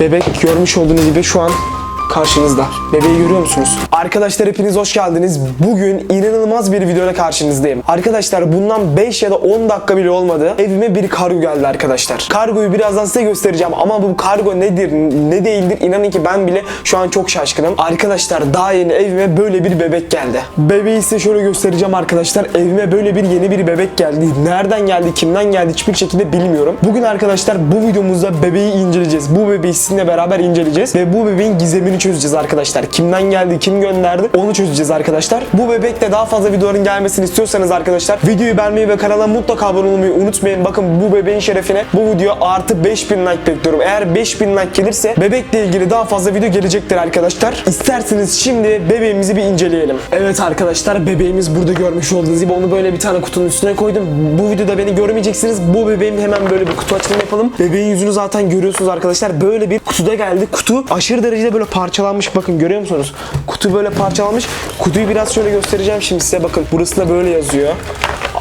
Bebek görmüş olduğunuz gibi şu an karşınızda. Bebeği görüyor musunuz? Arkadaşlar hepiniz hoş geldiniz. Bugün inanılmaz bir videoyla karşınızdayım. Arkadaşlar bundan 5 ya da 10 dakika bile olmadı. Evime bir kargo geldi arkadaşlar. Kargoyu birazdan size göstereceğim ama bu kargo nedir ne değildir inanın ki ben bile şu an çok şaşkınım. Arkadaşlar daha yeni evime böyle bir bebek geldi. Bebeği size şöyle göstereceğim arkadaşlar. Evime böyle bir yeni bir bebek geldi. Nereden geldi, kimden geldi hiçbir şekilde bilmiyorum. Bugün arkadaşlar bu videomuzda bebeği inceleyeceğiz. Bu bebeği sizinle beraber inceleyeceğiz ve bu bebeğin gizemini çözeceğiz arkadaşlar. Kimden geldi, kim gönderdi onu çözeceğiz arkadaşlar. Bu bebekte daha fazla videoların gelmesini istiyorsanız arkadaşlar videoyu beğenmeyi ve kanala mutlaka abone olmayı unutmayın. Bakın bu bebeğin şerefine bu video artı 5000 like bekliyorum. Eğer 5000 like gelirse bebekle ilgili daha fazla video gelecektir arkadaşlar. İsterseniz şimdi bebeğimizi bir inceleyelim. Evet arkadaşlar bebeğimiz burada görmüş olduğunuz gibi onu böyle bir tane kutunun üstüne koydum. Bu videoda beni görmeyeceksiniz. Bu bebeğim hemen böyle bir kutu açılımı yapalım. Bebeğin yüzünü zaten görüyorsunuz arkadaşlar. Böyle bir kutuda geldi. Kutu aşırı derecede böyle parçalanmış. Bakın görüyor musunuz? Kutu böyle parçalanmış. Kutuyu biraz şöyle göstereceğim şimdi size. Bakın burası da böyle yazıyor.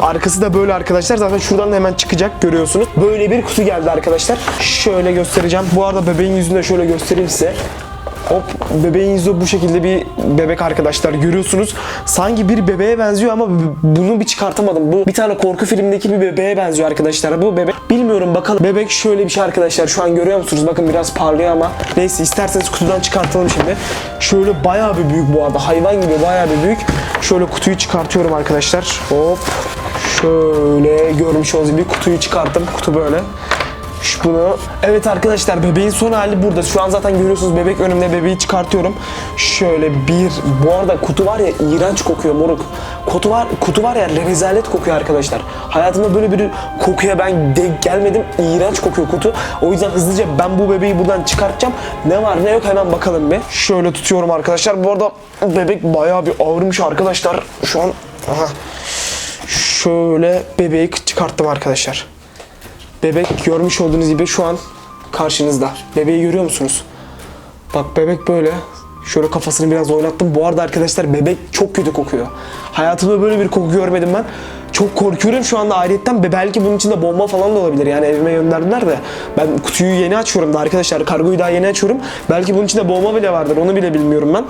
Arkası da böyle arkadaşlar. Zaten şuradan da hemen çıkacak görüyorsunuz. Böyle bir kutu geldi arkadaşlar. Şöyle göstereceğim. Bu arada bebeğin yüzünü de şöyle göstereyim size. Hop bebeğin yüzü bu şekilde bir bebek arkadaşlar görüyorsunuz. Sanki bir bebeğe benziyor ama bunu bir çıkartamadım. Bu bir tane korku filmindeki bir bebeğe benziyor arkadaşlar. Bu bebek bilmiyorum bakalım. Bebek şöyle bir şey arkadaşlar. Şu an görüyor musunuz? Bakın biraz parlıyor ama. Neyse isterseniz kutudan çıkartalım şimdi. Şöyle bayağı bir büyük bu arada. Hayvan gibi bayağı bir büyük. Şöyle kutuyu çıkartıyorum arkadaşlar. Hop. Şöyle görmüş olduğunuz gibi kutuyu çıkarttım. Kutu böyle. Şu bunu. Evet arkadaşlar bebeğin son hali burada. Şu an zaten görüyorsunuz bebek önümde bebeği çıkartıyorum. Şöyle bir bu arada kutu var ya iğrenç kokuyor moruk. Kutu var kutu var ya rezalet kokuyor arkadaşlar. Hayatımda böyle bir kokuya ben denk gelmedim. İğrenç kokuyor kutu. O yüzden hızlıca ben bu bebeği buradan çıkartacağım. Ne var ne yok hemen bakalım bir. Şöyle tutuyorum arkadaşlar. Bu arada bebek bayağı bir ağırmış arkadaşlar. Şu an aha. Şöyle bebeği çıkarttım arkadaşlar. Bebek görmüş olduğunuz gibi şu an karşınızda. Bebeği görüyor musunuz? Bak bebek böyle. Şöyle kafasını biraz oynattım. Bu arada arkadaşlar bebek çok kötü kokuyor. Hayatımda böyle bir koku görmedim ben. Çok korkuyorum şu anda ayrıyetten. Be- Belki bunun içinde bomba falan da olabilir. Yani evime gönderdiler de. Ben kutuyu yeni açıyorum da arkadaşlar. Kargoyu daha yeni açıyorum. Belki bunun içinde bomba bile vardır. Onu bile bilmiyorum ben.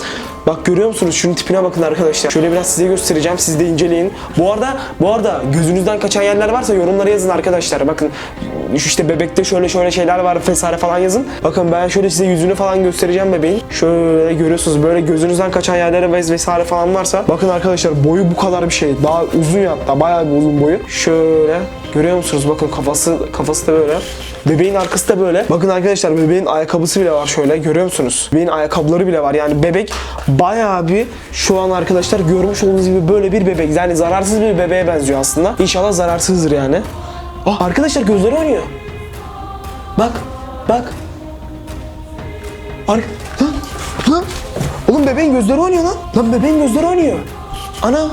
Bak görüyor musunuz? Şunun tipine bakın arkadaşlar. Şöyle biraz size göstereceğim. Siz de inceleyin. Bu arada bu arada gözünüzden kaçan yerler varsa yorumlara yazın arkadaşlar. Bakın işte bebekte şöyle şöyle şeyler var vesaire falan yazın. Bakın ben şöyle size yüzünü falan göstereceğim bebeğin. Şöyle görüyorsunuz böyle gözünüzden kaçan yerlere ves- vesaire falan varsa. Bakın arkadaşlar boyu bu kadar bir şey. Daha uzun hatta bayağı bir uzun boyu. Şöyle görüyor musunuz? Bakın kafası kafası da böyle. Bebeğin arkası da böyle. Bakın arkadaşlar bebeğin ayakkabısı bile var şöyle görüyor musunuz? Bebeğin ayakkabıları bile var. Yani bebek bayağı bir şu an arkadaşlar görmüş olduğunuz gibi böyle bir bebek. Yani zararsız bir bebeğe benziyor aslında. İnşallah zararsızdır yani. Ah arkadaşlar gözleri oynuyor. Bak, bak. Ar lan, lan. Oğlum bebeğin gözleri oynuyor lan. Lan bebeğin gözleri oynuyor. Ana.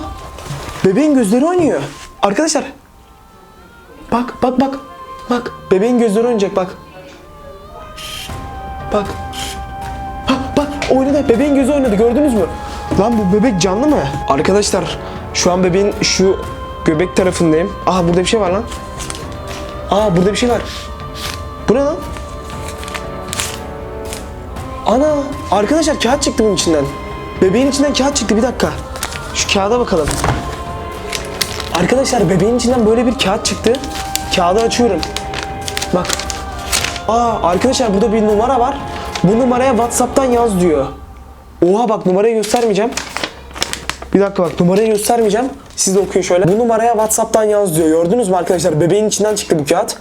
Bebeğin gözleri oynuyor. Arkadaşlar. Bak, bak, bak. Bak. Bebeğin gözleri oynayacak bak. Bak. Ha, bak oynadı. Bebeğin gözü oynadı. Gördünüz mü? Lan bu bebek canlı mı? Arkadaşlar şu an bebeğin şu göbek tarafındayım. Aha burada bir şey var lan. Aa burada bir şey var. Bu ne lan? Ana arkadaşlar kağıt çıktı bunun içinden. Bebeğin içinden kağıt çıktı bir dakika. Şu kağıda bakalım. Arkadaşlar bebeğin içinden böyle bir kağıt çıktı. Kağıdı açıyorum. Bak. Aa arkadaşlar burada bir numara var. Bu numaraya WhatsApp'tan yaz diyor. Oha bak numarayı göstermeyeceğim. Bir dakika bak numarayı göstermeyeceğim. Siz de okuyun şöyle. Bu numaraya WhatsApp'tan yaz diyor. Gördünüz mü arkadaşlar? Bebeğin içinden çıktı bu kağıt.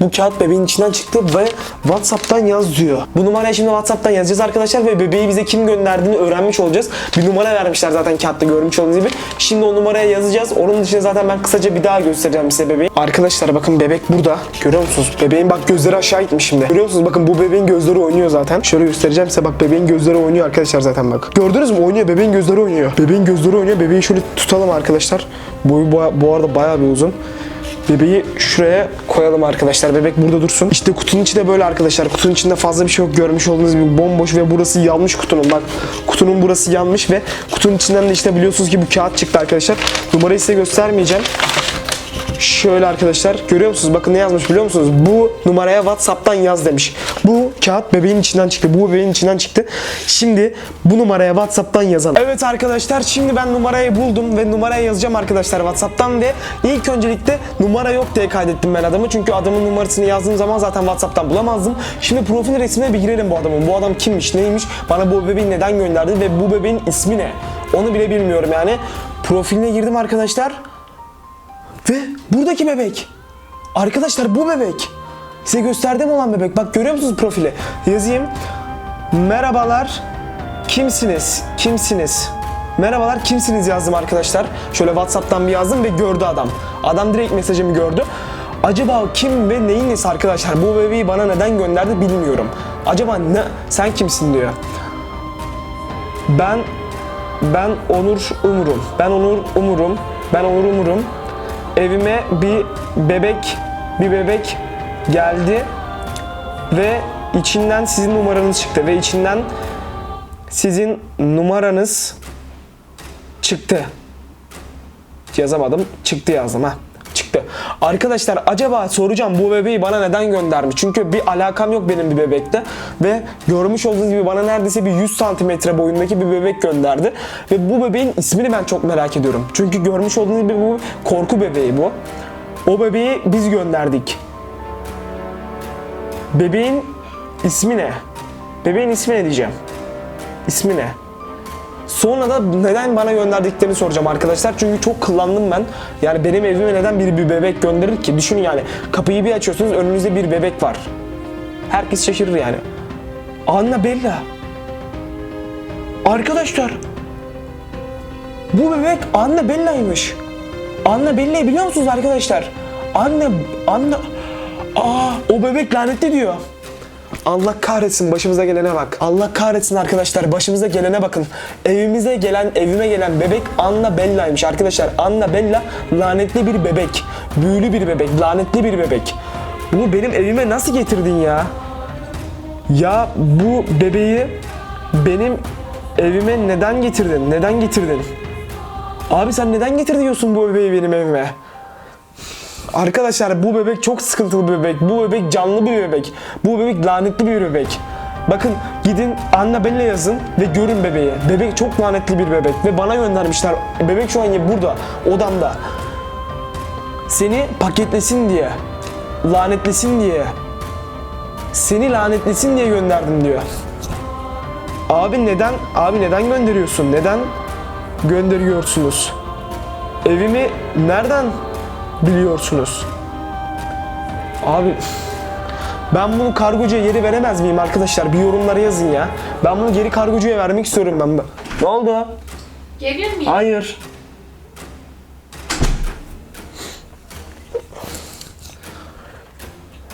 Bu kağıt bebeğin içinden çıktı ve WhatsApp'tan yaz diyor. Bu numaraya şimdi WhatsApp'tan yazacağız arkadaşlar ve bebeği bize kim gönderdiğini öğrenmiş olacağız. Bir numara vermişler zaten kağıtta görmüş olduğunuz gibi. Şimdi o numaraya yazacağız. Onun dışında zaten ben kısaca bir daha göstereceğim size bebeği. Arkadaşlar bakın bebek burada. Görüyor musunuz? Bebeğin bak gözleri aşağı gitmiş şimdi. Görüyor musunuz? Bakın bu bebeğin gözleri oynuyor zaten. Şöyle göstereceğim size bak bebeğin gözleri oynuyor arkadaşlar zaten bak. Gördünüz mü? Oynuyor. Bebeğin gözleri oynuyor. Bebeğin gözleri oynuyor. Bebeği şöyle tutalım arkadaşlar. Boyu bu, bu arada bayağı bir uzun. Bebeği şuraya koyalım arkadaşlar. Bebek burada dursun. İşte kutunun içi de böyle arkadaşlar. Kutunun içinde fazla bir şey yok. Görmüş olduğunuz gibi bomboş ve burası yanmış kutunun. Bak kutunun burası yanmış ve kutunun içinden de işte biliyorsunuz ki bu kağıt çıktı arkadaşlar. Numarayı size göstermeyeceğim. Şöyle arkadaşlar görüyor musunuz? Bakın ne yazmış biliyor musunuz? Bu numaraya WhatsApp'tan yaz demiş. Bu kağıt bebeğin içinden çıktı. Bu bebeğin içinden çıktı. Şimdi bu numaraya WhatsApp'tan yazalım. Evet arkadaşlar şimdi ben numarayı buldum ve numaraya yazacağım arkadaşlar WhatsApp'tan ve ilk öncelikle numara yok diye kaydettim ben adamı. Çünkü adamın numarasını yazdığım zaman zaten WhatsApp'tan bulamazdım. Şimdi profil resmine bir girelim bu adamın. Bu adam kimmiş, neymiş, bana bu bebeği neden gönderdi ve bu bebeğin ismi ne? Onu bile bilmiyorum yani. Profiline girdim arkadaşlar. Ve buradaki bebek. Arkadaşlar bu bebek. Size gösterdiğim olan bebek. Bak görüyor musunuz profili? Yazayım. Merhabalar. Kimsiniz? Kimsiniz? Merhabalar kimsiniz yazdım arkadaşlar. Şöyle Whatsapp'tan bir yazdım ve gördü adam. Adam direkt mesajımı gördü. Acaba kim ve neyin nesi arkadaşlar? Bu bebeği bana neden gönderdi bilmiyorum. Acaba ne? Sen kimsin diyor. Ben ben Onur Umurum. Ben Onur Umurum. Ben Onur Umurum. Evime bir bebek bir bebek geldi ve içinden sizin numaranız çıktı ve içinden sizin numaranız çıktı. Yazamadım. Çıktı yazdım ha. Arkadaşlar acaba soracağım bu bebeği bana neden göndermiş? Çünkü bir alakam yok benim bir bebekte. Ve görmüş olduğunuz gibi bana neredeyse bir 100 santimetre boyundaki bir bebek gönderdi. Ve bu bebeğin ismini ben çok merak ediyorum. Çünkü görmüş olduğunuz gibi bu korku bebeği bu. O bebeği biz gönderdik. Bebeğin ismi ne? Bebeğin ismi ne diyeceğim? İsmi ne? Sonra da neden bana gönderdiklerini soracağım arkadaşlar. Çünkü çok kullandım ben. Yani benim evime neden biri bir bebek gönderir ki? Düşünün yani. Kapıyı bir açıyorsunuz önünüzde bir bebek var. Herkes şaşırır yani. Anna Bella. Arkadaşlar. Bu bebek Anna Bella'ymış. Anna Bella'yı biliyor musunuz arkadaşlar? Anne, Anna... Aa, o bebek lanetli diyor. Allah kahretsin başımıza gelene bak. Allah kahretsin arkadaşlar başımıza gelene bakın. Evimize gelen, evime gelen bebek Anna Bella'ymış arkadaşlar. Anna Bella lanetli bir bebek. Büyülü bir bebek, lanetli bir bebek. Bunu benim evime nasıl getirdin ya? Ya bu bebeği benim evime neden getirdin? Neden getirdin? Abi sen neden getiriyorsun bu bebeği benim evime? Arkadaşlar bu bebek çok sıkıntılı bir bebek. Bu bebek canlı bir bebek. Bu bebek lanetli bir bebek. Bakın gidin Annabelle yazın ve görün bebeği. Bebek çok lanetli bir bebek ve bana göndermişler. Bebek şu an burada odamda. Seni paketlesin diye, lanetlesin diye, seni lanetlesin diye gönderdim diyor. Abi neden, abi neden gönderiyorsun? Neden gönderiyorsunuz? Evimi nereden biliyorsunuz? Abi ben bunu kargocuya geri veremez miyim arkadaşlar? Bir yorumlara yazın ya. Ben bunu geri kargocuya vermek istiyorum ben. Ne oldu? Geliyor muyum? Hayır.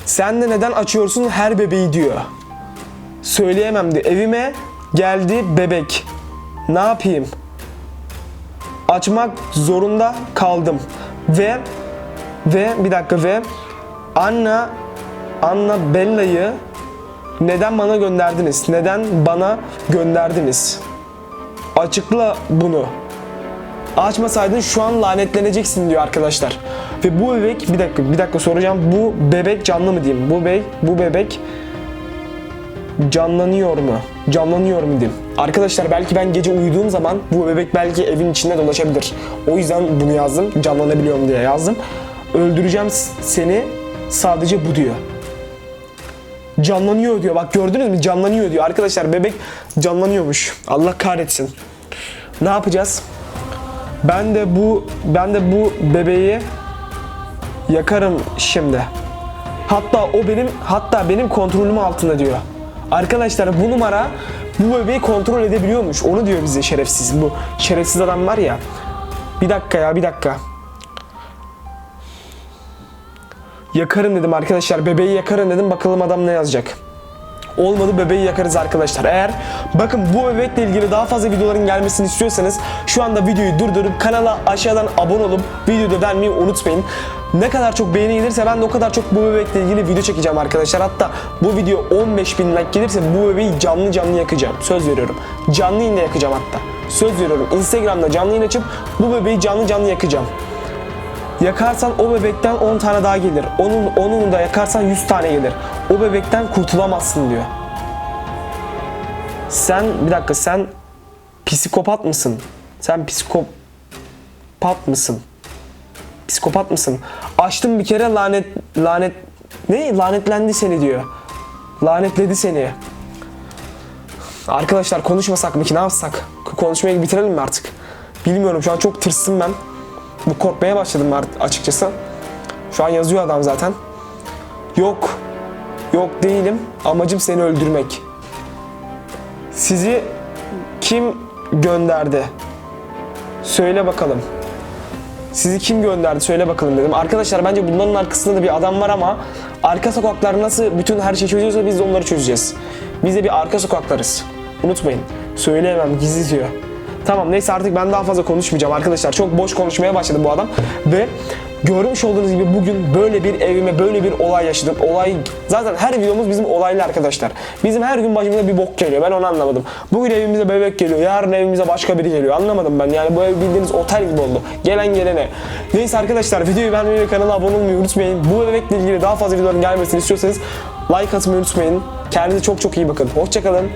Sen de neden açıyorsun her bebeği diyor. Söyleyemem diyor. Evime geldi bebek. Ne yapayım? Açmak zorunda kaldım. Ve ve bir dakika ve Anna Anna Bella'yı neden bana gönderdiniz? Neden bana gönderdiniz? Açıkla bunu. Açmasaydın şu an lanetleneceksin diyor arkadaşlar. Ve bu bebek bir dakika bir dakika soracağım. Bu bebek canlı mı diyeyim? Bu bebek bu bebek canlanıyor mu? Canlanıyor mu diyeyim. Arkadaşlar belki ben gece uyuduğum zaman bu bebek belki evin içinde dolaşabilir. O yüzden bunu yazdım. Canlanabiliyorum diye yazdım. Öldüreceğim seni sadece bu diyor. Canlanıyor diyor. Bak gördünüz mü? Canlanıyor diyor. Arkadaşlar bebek canlanıyormuş. Allah kahretsin. Ne yapacağız? Ben de bu ben de bu bebeği yakarım şimdi. Hatta o benim hatta benim kontrolüm altında diyor. Arkadaşlar bu numara bu bebeği kontrol edebiliyormuş. Onu diyor bize şerefsiz. Bu şerefsiz adam var ya. Bir dakika ya bir dakika. Yakarım dedim arkadaşlar. Bebeği yakarım dedim. Bakalım adam ne yazacak. Olmadı bebeği yakarız arkadaşlar. Eğer bakın bu bebekle ilgili daha fazla videoların gelmesini istiyorsanız şu anda videoyu durdurup kanala aşağıdan abone olup videoda beğenmeyi unutmayın. Ne kadar çok beğeni gelirse ben de o kadar çok bu bebekle ilgili video çekeceğim arkadaşlar. Hatta bu video 15 bin like gelirse bu bebeği canlı canlı yakacağım. Söz veriyorum. Canlı yayında yakacağım hatta. Söz veriyorum. Instagram'da canlı yayın açıp bu bebeği canlı canlı yakacağım. Yakarsan o bebekten 10 tane daha gelir. Onun onun da yakarsan 100 tane gelir. O bebekten kurtulamazsın diyor. Sen bir dakika sen psikopat mısın? Sen psikopat mısın? Psikopat mısın? Açtım bir kere lanet lanet ne lanetlendi seni diyor. Lanetledi seni. Arkadaşlar konuşmasak mı ki ne yapsak? Konuşmayı bitirelim mi artık? Bilmiyorum şu an çok tırstım ben. Bu korkmaya başladım artık açıkçası. Şu an yazıyor adam zaten. Yok. Yok değilim. Amacım seni öldürmek. Sizi kim gönderdi? Söyle bakalım. Sizi kim gönderdi söyle bakalım dedim. Arkadaşlar bence bunların arkasında da bir adam var ama arka sokaklar nasıl bütün her şeyi çözüyorsa biz de onları çözeceğiz. Biz de bir arka sokaklarız. Unutmayın. Söyleyemem gizli diyor. Tamam neyse artık ben daha fazla konuşmayacağım arkadaşlar. Çok boş konuşmaya başladı bu adam. Ve görmüş olduğunuz gibi bugün böyle bir evime böyle bir olay yaşadım. Olay zaten her videomuz bizim olaylı arkadaşlar. Bizim her gün başımıza bir bok geliyor. Ben onu anlamadım. Bugün evimize bebek geliyor. Yarın evimize başka biri geliyor. Anlamadım ben. Yani bu ev bildiğiniz otel gibi oldu. Gelen gelene. Neyse arkadaşlar videoyu beğenmeyi ve kanala abone olmayı unutmayın. Bu bebekle ilgili daha fazla videoların gelmesini istiyorsanız like atmayı unutmayın. Kendinize çok çok iyi bakın. Hoşçakalın.